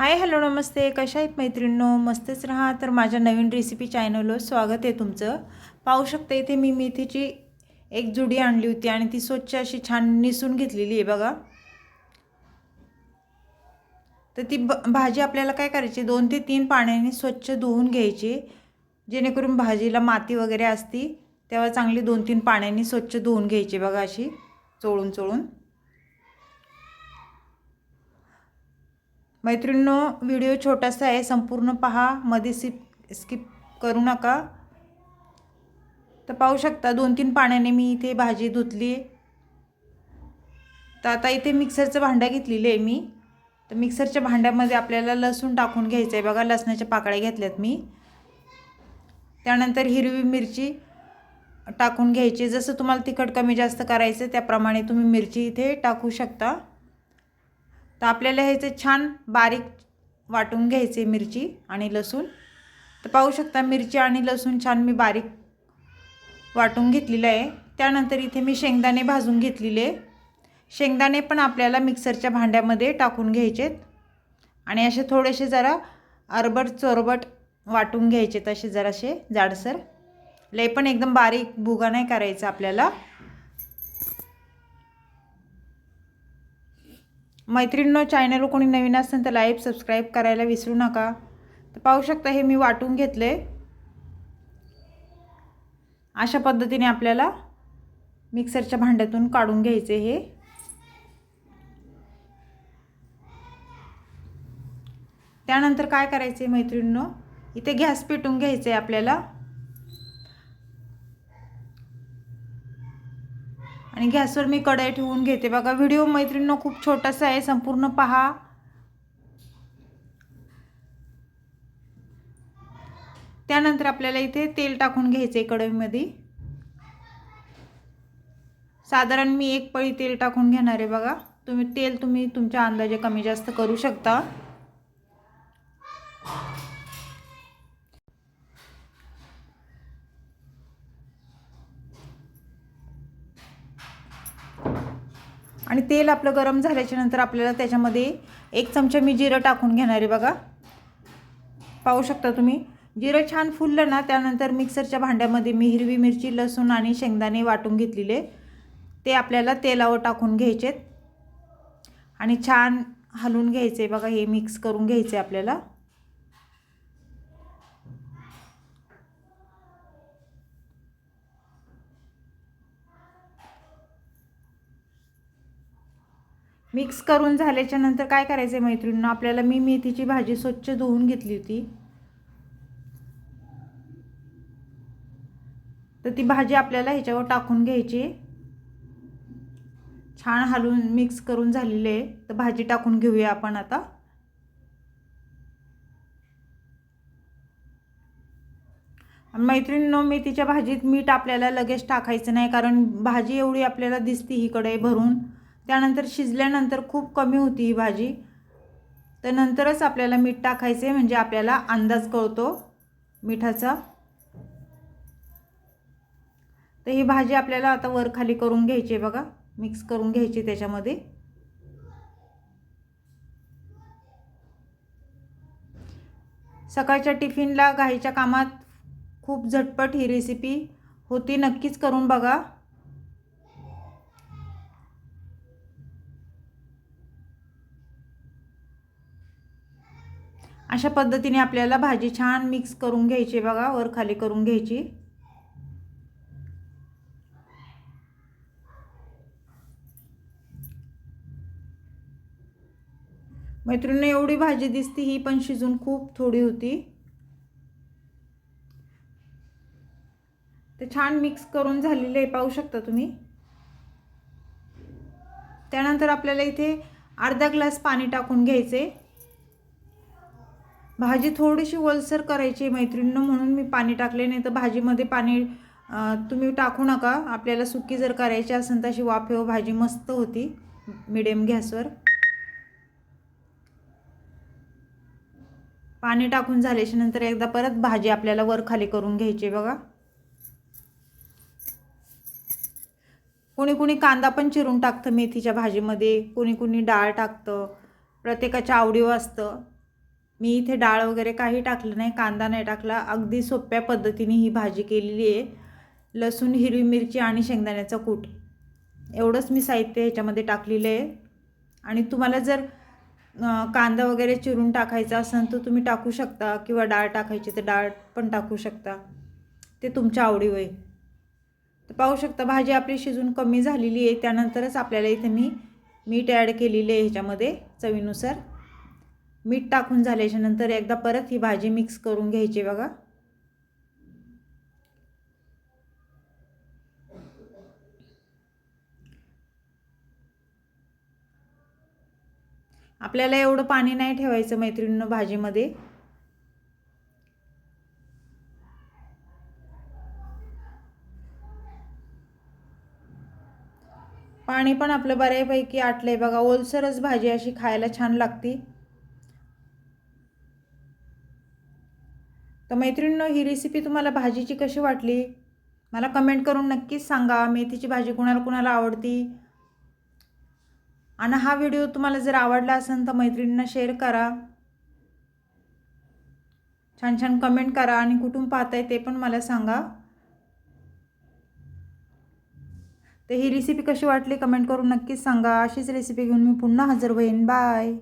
Hi hello नमस्ते. कशा आहेत मैत्रिणींनो? मस्तच राहा. तर माझ्या नवीन रेसिपी चॅनलवर स्वागत आहे तुमचं. पाहू शकता इथे मी मेथीची एक जुडी आणली होती आणि ती स्वच्छ अशी छान निसून घेतलेली आहे बघा. तर ती ब भाजी आपल्याला काय करायची? दोन ते तीन पाण्याने स्वच्छ धुवून घ्यायची. जेणेकरून भाजीला माती वगैरे असती तेव्हा चांगली दोन तीन पाण्याने स्वच्छ धुवून घ्यायची बघा अशी चोळून चोळून. मैत्रिणींनो व्हिडिओ छोटासा आहे संपूर्ण पहा मध्ये सिप स्किप करू नका. तर पाहू शकता दोन तीन पाण्याने मी इथे भाजी धुतली. तर आता इथे मिक्सरचं भांडं घेतलेलं आहे मी. तर मिक्सरच्या भांड्यामध्ये आपल्याला लसूण टाकून घ्यायचं आहे. बघा लसणाच्या पाकळ्या घेतल्यात मी. त्यानंतर हिरवी मिरची टाकून घ्यायची. जसं तुम्हाला तिखट कमी जास्त करायचं त्याप्रमाणे तुम्ही मिरची इथे टाकू शकता. तर आपल्याला ह्याचे छान बारीक वाटून घ्यायचे मिरची आणि लसूण. तर पाहू शकता मिरची आणि लसूण छान मी बारीक वाटून घेतलेलं आहे. त्यानंतर इथे मी शेंगदाणे भाजून घेतलेले. शेंगदाणे पण आपल्याला मिक्सरच्या भांड्यामध्ये टाकून घ्यायचेत आणि असे थोडेसे जरा अरबट चोरबट वाटून घ्यायचे तसे जरासे जाडसर. लय पण एकदम बारीक भुगा नाही करायचा आपल्याला. मैत्रिणींनो चॅनल कोणी नवीन असेल तर लाईव्ह सबस्क्राईब करायला विसरू नका. तर पाहू शकता हे मी वाटून घेतले. अशा पद्धतीने आपल्याला मिक्सरच्या भांड्यातून काढून घ्यायचे हे. त्यानंतर काय करायचे मैत्रिणींनो इथे गॅस पेटून घ्यायचे आपल्याला. आणि गॅसवर मी कढई ठेवून घेते. बघा व्हिडिओ मैत्रिणीनं खूप छोटासा आहे. संपूर्ण पहा. त्यानंतर आपल्याला इथे तेल टाकून घ्यायचं आहे कढईमध्ये. साधारण मी एक पळी तेल टाकून घेणार आहे बघा. तुम्ही तेल तुम्ही तुमच्या अंदाजे कमी जास्त करू शकता. आणि तेल आपलं गरम झाल्याच्यानंतर आपल्याला त्याच्यामध्ये एक चमचा मी जिरं टाकून घेणार आहे बघा. पाहू शकता तुम्ही. जिरं छान फुललं ना त्यानंतर मिक्सरच्या भांड्यामध्ये मी हिरवी मिरची लसूण आणि शेंगदाणे वाटून घेतलेले. ते आपल्याला तेलावर टाकून घ्यायचेत. आणि छान हलवून घ्यायचे बघा हे मिक्स करून घ्यायचे आपल्याला. मिक्स करून झाल्याच्यानंतर काय करायचं आहे मैत्रिणींनो? आपल्याला मी मेथीची भाजी स्वच्छ धुवून घेतली होती. तर ती भाजी आपल्याला ह्याच्यावर टाकून घ्यायची. छान हलवून मिक्स करून झालेले आहे. तर भाजी टाकून घेऊया आपण आता. मैत्रिणींनो मेथीच्या भाजीत मीठ आपल्याला लगेच टाकायचं नाही कारण भाजी एवढी आपल्याला दिसती ही कडे भरून. त्यानंतर शिजल्यानंतर खूप कमी होती ही भाजी. तर नंतरच आपल्याला मीठ टाकायचे म्हणजे आपल्याला अंदाज कळतो मिठाचा. तर ही भाजी आपल्याला आता वर खाली करून घ्यायची आहे बघा. मिक्स करून घ्यायची त्याच्यामध्ये. सकाळच्या टिफिनला घाईच्या कामात खूप झटपट ही रेसिपी होती. नक्कीच करून बघा. अशा पद्धतीने आपल्याला भाजी छान मिक्स करून घ्यायची बघा वर खाली करून घ्यायची. मैत्रिणींना एवढी भाजी दिसती ही पण शिजून खूप थोडी होती. ते छान मिक्स करून झालेलं आहे पाहू शकता तुम्ही. त्यानंतर आपल्याला इथे अर्धा ग्लास पाणी टाकून घ्यायचे. भाजी थोडीशी ओलसर करायची मैत्रिणीनं म्हणून मी पाणी टाकले नाही तर भाजीमध्ये पाणी तुम्ही टाकू नका. आपल्याला सुकी जर करायची असेल तशी वाफेव भाजी मस्त होती मिडियम गॅसवर. पाणी टाकून झाल्याच्यानंतर एकदा परत भाजी आपल्याला वर खाली करून घ्यायची बघा. कोणी कोणी कांदा पण चिरून टाकतं मेथीच्या भाजीमध्ये कोणी कोणी डाळ टाकतं प्रत्येकाच्या आवडीवर असतं. मी इथे डाळ वगैरे काही टाकलं नाही कांदा नाही टाकला. अगदी सोप्या पद्धतीने ही भाजी केलेली आहे. लसूण हिरवी मिरची आणि शेंगदाण्याचा कूट. एवढंच मी साहित्य ह्याच्यामध्ये टाकलेलं आहे. आणि तुम्हाला जर कांदा वगैरे चिरून टाकायचा असेल तर तुम्ही टाकू शकता किंवा डाळ टाकायची तर डाळ पण टाकू शकता. ते तुमच्या आवडीवर आहे. तर पाहू शकता भाजी आपली शिजून कमी झालेली आहे. त्यानंतरच आपल्याला इथे मी मीठ ॲड केलेली आहे ह्याच्यामध्ये चवीनुसार. मीठ टाकून झाल्याच्यानंतर एकदा परत ही भाजी मिक्स करून घ्यायची बघा. आपल्याला एवढं पाणी नाही ठेवायचं मैत्रिणीनं भाजीमध्ये. पाणी पण आपलं बऱ्यापैकी आटलंय बघा. ओलसरच भाजी अशी खायला छान लागती. तर मैत्रिणींनो ही रेसिपी तुम्हाला भाजीची कशी वाटली? मला कमेंट करून नक्कीच सांगा. मेथीची भाजी कुणाला कुणाला आवडती? आणि हा व्हिडिओ तुम्हाला जर आवडला असेल तर मैत्रिणींना शेअर करा. छान छान कमेंट करा आणि कुठून पाहताय ते पण मला सांगा. तर ही रेसिपी कशी वाटली? कमेंट करून नक्कीच सांगा. अशीच रेसिपी घेऊन मी पुन्हा हजर होईन. बाय